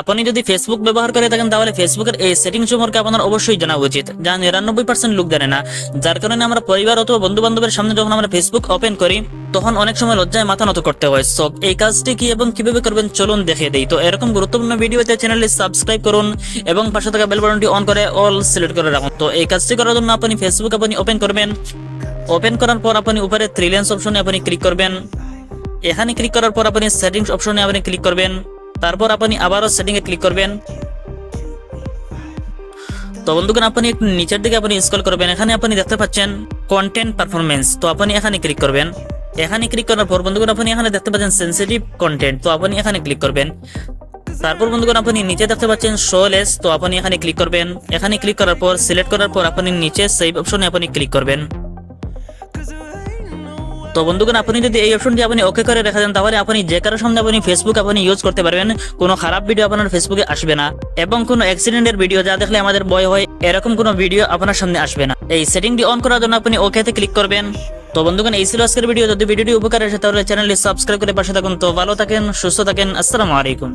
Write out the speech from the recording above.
আপনি যদি ফেসবুক ব্যবহার করে থাকেন, তাহলে ফেসবুকের এই সেটিং সম্পর্কে আপনার অবশ্যই জানা উচিত। যা নিরানব্বই পার্সেন্ট লোক জানে না। যার কারণে আমরা পরিবার অথবা বন্ধু বান্ধবের সামনে যখন আমরা ফেসবুক ওপেন করি, তখন অনেক সময় লজ্জায় মাথা নত করতে হয়। সো এই কাজটি কি এবং কীভাবে করবেন, চলুন দেখিয়ে দেই। তো এরকম গুরুত্বপূর্ণ ভিডিওতে চ্যানেলটি সাবস্ক্রাইব করুন এবং পাশে থাকা বেল বাটনটি অন করে অল সিলেক্ট করে রাখুন। তো এই কাজটি করার জন্য আপনি ফেসবুক আপনি ওপেন করবেন। ওপেন করার পর আপনি উপরে থ্রি লেন্স অপশনে আপনি ক্লিক করবেন। এখানে ক্লিক করার পর আপনি সেটিংস অপশনে আপনি ক্লিক করবেন। তারপর আপনি আবারও সেটিং এ ক্লিক করবেন। তো বন্ধুগণ, আপনি একটু নিচের দিকে আপনি স্ক্রল করবেন। এখানে আপনি দেখতে পাচ্ছেন কন্টেন্ট পারফরমেন্স তো আপনি এখানে ক্লিক করবেন। এখানে ক্লিক করার পর বন্ধুগণ, আপনি এখানে দেখতে পাচ্ছেন সেন্সিটিভ কন্টেন্ট তো আপনি এখানে ক্লিক করবেন। তারপর বন্ধুগণ, আপনি নিচে দেখতে পাচ্ছেন শোলেস তো আপনি এখানে ক্লিক করবেন। এখানে ক্লিক করার পর সিলেক্ট করার পর আপনি নিচে সেভ অপশনে আপনি ক্লিক করবেন। তো বন্ধুগণ, আপনি যদি এই অপশনটি আপনি ওকে করে রেখে দেন, তাহলে আপনি যে কারোর সামনে আপনি ফেসবুক আপনি ইউজ করতে পারবেন। কোনো খারাপ ভিডিও আপনার ফেসবুকে আসবে না এবং কোনো অ্যাক্সিডেন্টের ভিডিও যা দেখলে আমাদের ভয় হয়, এরকম কোনো ভিডিও আপনার সামনে আসবে না। এই সেটিংটি অন করার জন্য আপনি ওকেতে ক্লিক করবেন। তো বন্ধুগণ, এই ছিল আজকের ভিডিও যদি ভিডিওটি উপকার আসে, তাহলে চ্যানেলটি সাবস্ক্রাইব করে পাশে থাকুন। তো ভালো থাকেন, সুস্থ থাকেন। আসসালামু আলাইকুম।